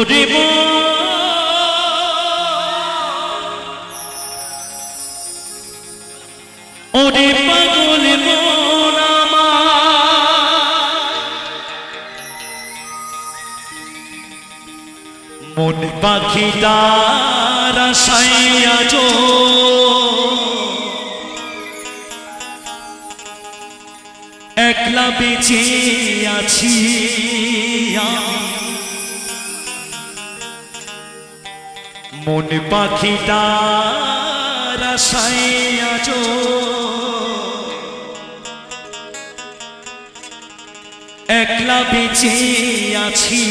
মা ওরে পাগল মন আমার। মন পাখিটার আশায় একলা বেঁচে আছি। মন পাখিটার আশায় আজ একলা বেঁচে আছি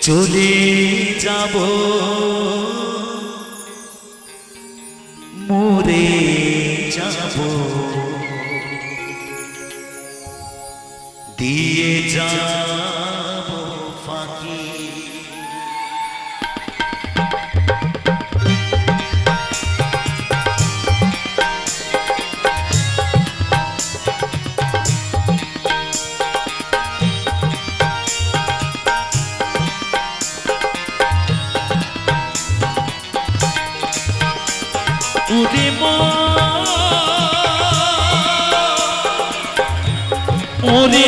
চলে যাব। মরে যাব। দিয়ে যাব মা। ওরে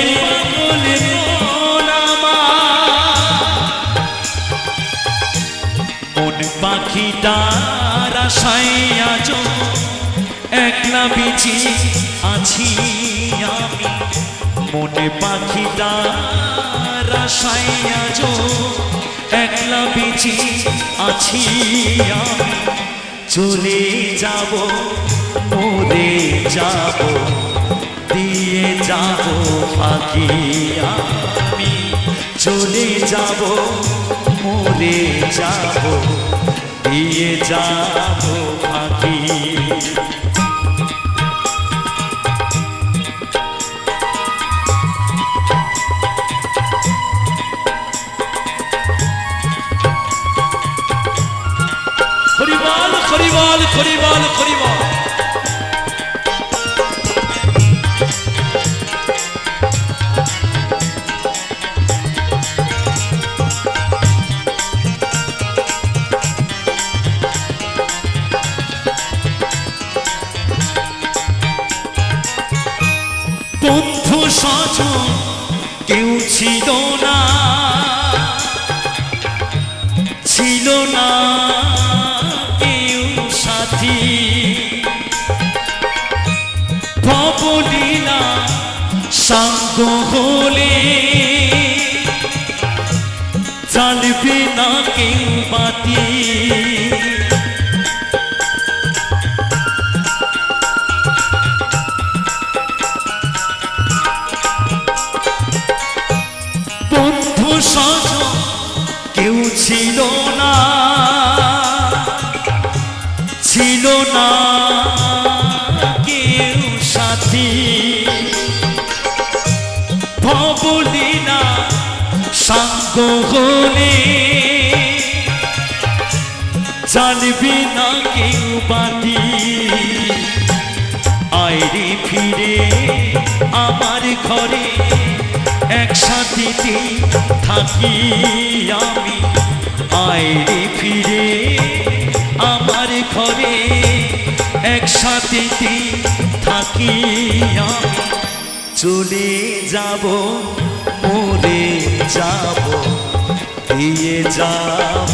একলা বেঁচে আছি আমি। মনে আশায় আজ একলা বেঁচে আছি আমি। চলে যাব মরে যাব, দিয়ে যাব ফাঁকি আমি। চলে যাব মরে যাব, দিয়ে যাব ফাঁকি হরিবল হরিবল বন্ধু স্বজন কেউ ছিল না। ছিল না। হলে জানবে না কেউ বাতি ঘরে একসাথে থাকি আমি। আইরে ফিরে আমার ঘরে একসাথে থাকি আমি। চলে যাব, মরে যাব দিয়ে যাব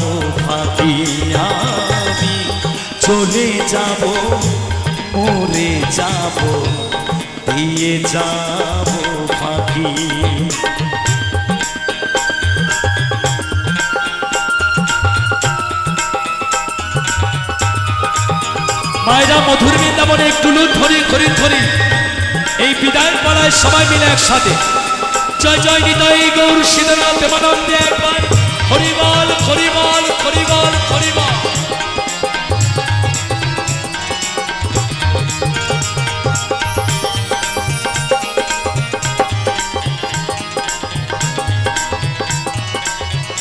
ফাঁকি আমি। চলে যাব, মরে যাব দিয়ে যাব ফাঁকি মায়েরা মধুর বৃন্দাবনে একটু লুট ধরি ধরি ধরি এই বিদায় পালায় সবাই মিলে একসাথে। জয় জয়, নিতাই গৌর শীতলা প্রেমানন্দে একবার। হরিবল হরিবল হরিবল হরিবল।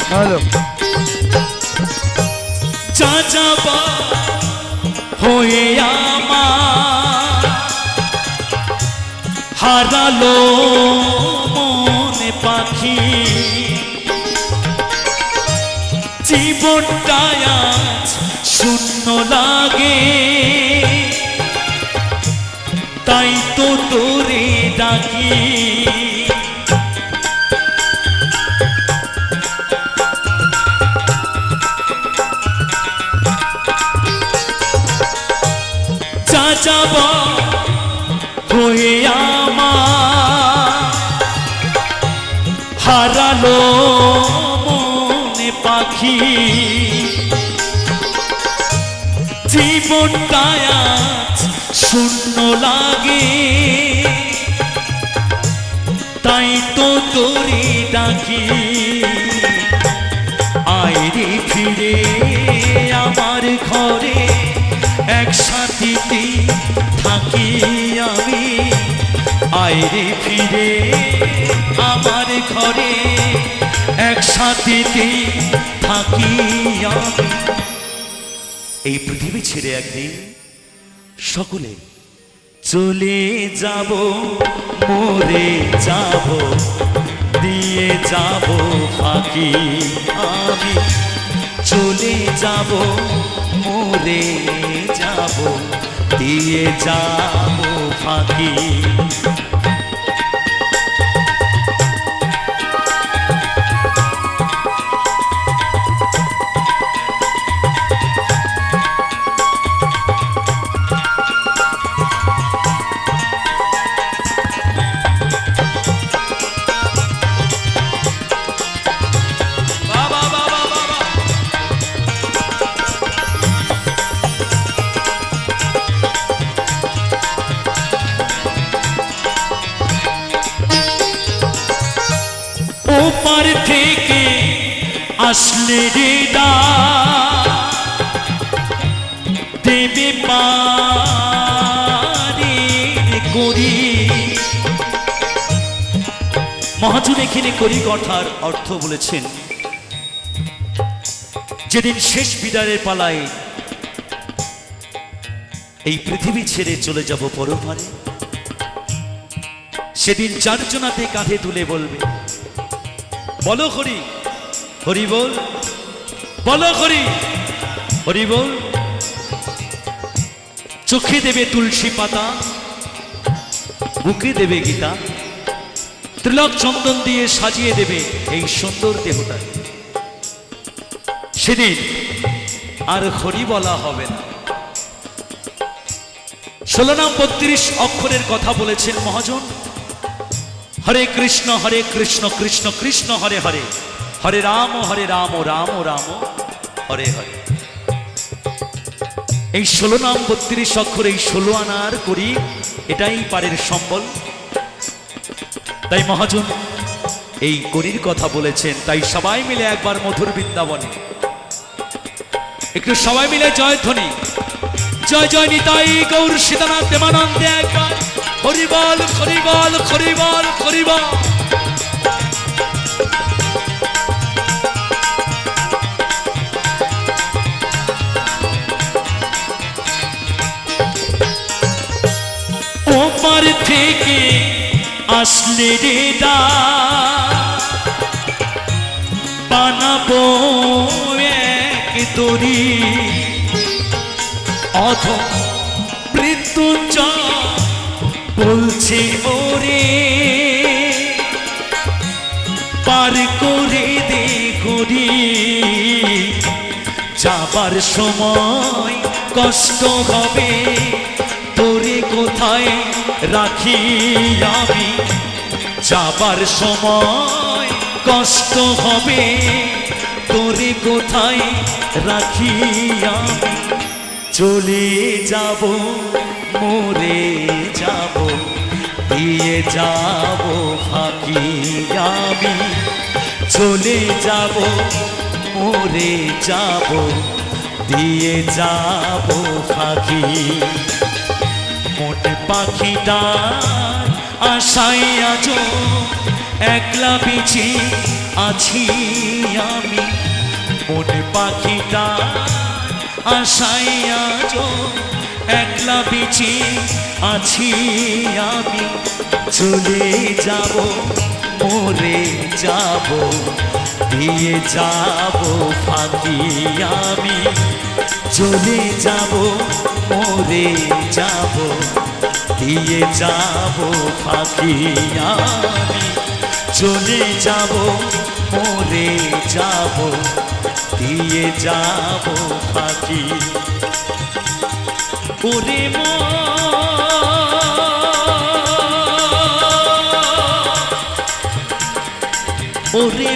হ্যালো। চাচাবা হয়ে হারালো মন পাখি। জীবনটায় শূন্য লাগে। তাই তো তোরে ডাকি। যাব হয়ে আমার। হারালো মনে পাখি। জীবনটায় শূন্য লাগে। তাই তো তোরে ডাকি। আয়রে ফিরে আমার ঘরে। একসাথে থাকি আমি। আয়রে ফিরে আমার ঘরে। একসাথে থাকি আমি। এই পৃথিবী ছেড়ে একদিন সকলে চলে যাব, মরে যাব, দিয়ে যাব ফাঁকি আমি। চলে যাব মরে যাব দিয়ে যাব ফাঁকি। আসলে এখানে করি কথার অর্থ বলেছেন, যেদিন শেষ বিদায়ের পালায় এই পৃথিবী ছেড়ে চলে যাব পরপারে, সেদিন চারজনাতে কাঁধে তুলে বলবে, বলো হরি হরি বল। বলো হরি বল। চোখে দেবে তুলসী পাতা, বুকে দেবে গীতা। ত্রিলক চন্দন দিয়ে সাজিয়ে দেবে এই সুন্দর দেহটা। সেদিন আর হরি বলা হবে না। ষোলো নাম বত্রিশ অক্ষরের কথা বলেছেন মহাজন। হরে কৃষ্ণ হরে কৃষ্ণ কৃষ্ণ কৃষ্ণ, হরে হরে। হরে রাম হরে রাম রাম রাম হরে হরে। এই ষোলো নাম বত্রিশ অক্ষর এই ষোলো আনার করি, এটাই পারের সম্বল। তাই মহাজন, এই করির কথা বলেছেন, তাই সবাই মিলে একবার মধুর বৃন্দাবনে। একটু সবাই মিলে জয় ধ্বনি। জয় জয় নিতাই গৌর সীতানাথ দেবানন্দে একবার। হরিবল হরিবল হরিবল হরিবল। থেকে আসলে রে বানাবো এক দড়ি। অধ মৃত্যুঞ্জয় বলছে ওরে। পার করে দে করি যাবার সময় কষ্ট হবে। তোরে কোথায় রাখি আমি যাবার সময় কষ্ট হবে, তোরে কোথায় রাখি আমি চলে যাব, মরে যাব, দিয়ে যাব ফাঁকি আমি চলে যাব, মরে যাব, দিয়ে যাব ফাঁকি। মোট পাখিটা আশাই আজ একলা বেঁচে আছি আমি। মোট পাখিটা আশাই আজ একলা বেঁচে আছি আমি। চলে যাব, মরে যাব, দিয়ে যাব ফাঁকি আমি। চলে যাব মরে যাব, দিয়ে যাব ফাঁকি আমি। চলে যাব মরে যাব, দিয়ে যাব ফাঁকি ওরে ওরে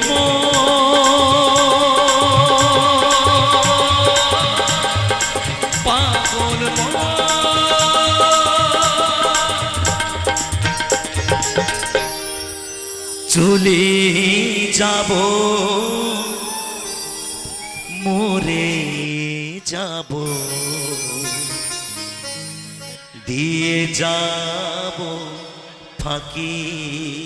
চলে যাব। মরে যাব। দিয়ে যাব ফাঁকি।